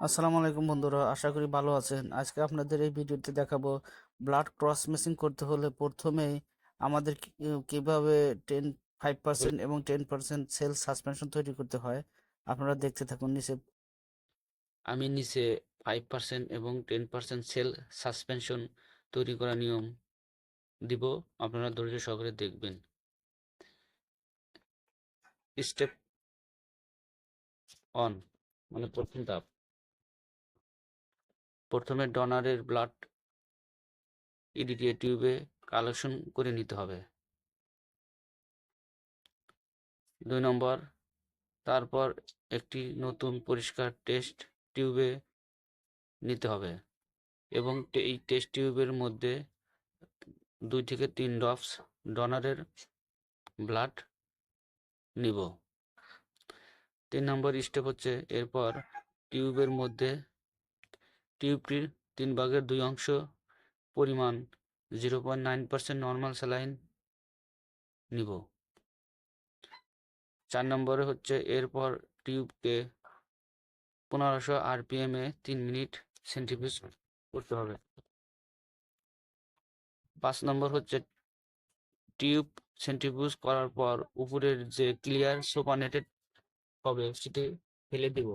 আসসালামু আলাইকুম বন্ধুরা, আশা করি ভালো আছেন। আজকে আপনাদের এই ভিডিওতে দেখাবো ব্লাড ক্রস মেশিং করতে হলে প্রথমেই আমাদের কীভাবে টেন ফাইভ পার্সেন্ট এবং টেন পার্সেন্ট সেল সাসপেনশন তৈরি করতে হয়, আপনারা দেখতে থাকুন নিচে। আমি নিচে ফাইভ পার্সেন্ট এবং টেন পার্সেন্ট সেল সাসপেনশন তৈরি করা নিয়ম দিব, আপনারা ধৈর্য সহকারে দেখবেন। স্টেপ অন মানে প্রথম ধাপ। প্রথমে ডনারের ব্লাড ইডিটিএ টিউবে কালেকশন করে নিতে হবে। দুই নম্বর, তারপর একটি নতুন পরিষ্কার টেস্ট টিউবে নিতে হবে এবং এই টেস্ট টিউবের মধ্যে দুই থেকে তিন ড্রপস ডনারের ব্লাড নিব। তিন নম্বর স্টেপ হচ্ছে এরপর টিউবের মধ্যে টিউবটির তিন ভাগের দুই অংশ পরিমাণ zero point nine percent normal saline নিব। চার নম্বরে হচ্ছে এরপর টিউবকে পনেরোশো আরপিএম এ তিন মিনিট সেন্টিফিউজ করতে হবে। পাঁচ নম্বর হচ্ছে টিউব সেন্ট্রিফিউজ করার পর উপরের যে ক্লিয়ার সোপানেটেড হবে সেটি ফেলে দিব।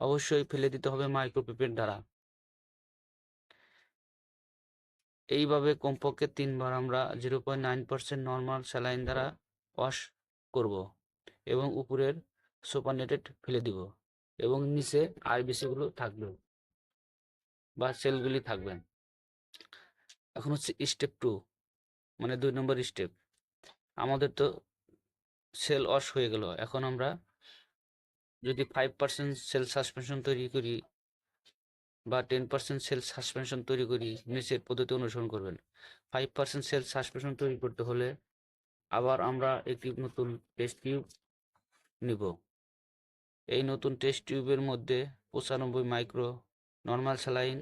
অবশ্যই ফেলে দিতে হবে মাইক্রোপিপের দ্বারা। এইভাবে কমপক্ষে তিনবার আমরা zero point nine percent normal saline দ্বারা ওয়াশ করব এবং উপরের সুপারনেটেড ফেলে দিব এবং নিচে আরবিসিগুলো থাকবে বা সেলগুলি থাকবে। এখন হচ্ছে স্টেপ টু মানে দুই নম্বর স্টেপ আমাদের তো সেল অস হয়ে গেল। এখন আমরা যদি ফাইভ পার্সেন্ট সেল সাসপেনশন তৈরি করি বা টেন পার্সেন্ট সেল সাসপেনশন তৈরি করি, নিচের পদ্ধতি অনুসরণ করবেন। ফাইভ পার্সেন্ট সেল সাসপেনশন তৈরি করতে হলে আবার আমরা একটি নতুন টেস্ট টিউব নিব। এই নতুন টেস্ট টিউবের মধ্যে পঁচানব্বই micro normal saline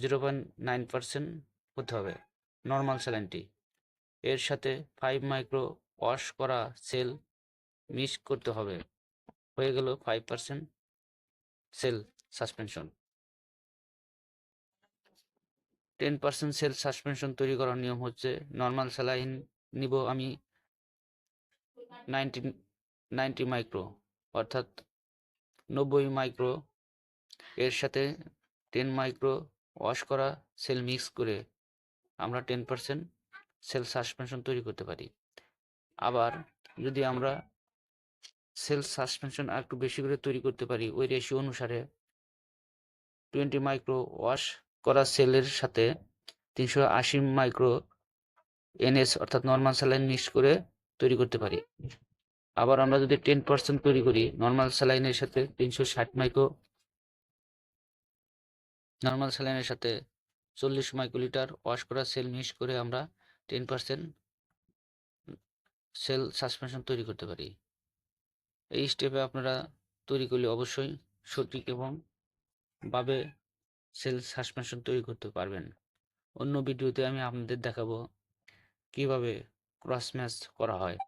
zero point nine percent হতে হবে নর্মাল স্যালাইনটি এর সাথে ফাইভ মাইক্রো ওয়াশ করা সেল মিক্স করতে হবে। হয়ে গেল five percent cell suspension ten percent cell suspension তৈরি করার নিয়ম হচ্ছে নর্মাল স্যালাইন নিব আমি নাইনটি নাইনটি মাইক্রো অর্থাৎ নব্বই মাইক্রো এর সাথে টেন মাইক্রো ওয়াশ করা সেল মিক্স করে আমরা টেন পার্সেন্ট সেল সাসপেনশন তৈরি করতে পারি। আবার যদি আমরা সেল সাসপেনশন আর একটু বেশি করে তৈরি করতে পারি ওই রেশিও অনুসারে টোয়েন্টি মাইক্রো ওয়াশ করা সেলের সাথে তিনশো আশি মাইক্রো এনএস অর্থাৎ নর্মাল স্যালাইন মিক্স করে তৈরি করতে পারি। আবার আমরা যদি টেন পার্সেন্ট তৈরি করি নর্মাল স্যালাইনের সাথে তিনশো ষাট মাইক্রো নর্মাল স্যালাইনের সাথে চল্লিশ মাইক্রোলিটার ওয়াশ করা সেল মিক্স করে আমরা টেন পার্সেন্ট সেল সাসপেনশন তৈরি করতে পারি। এই স্টেপে আপনারা তৈরি করলে অবশ্যই সঠিক এবং ভাবে সেল সাসপেনশন তৈরি করতে পারবেন। অন্য ভিডিওতে আমি আপনাদের দেখাবো কীভাবে ক্রস ম্যাচ করা হয়।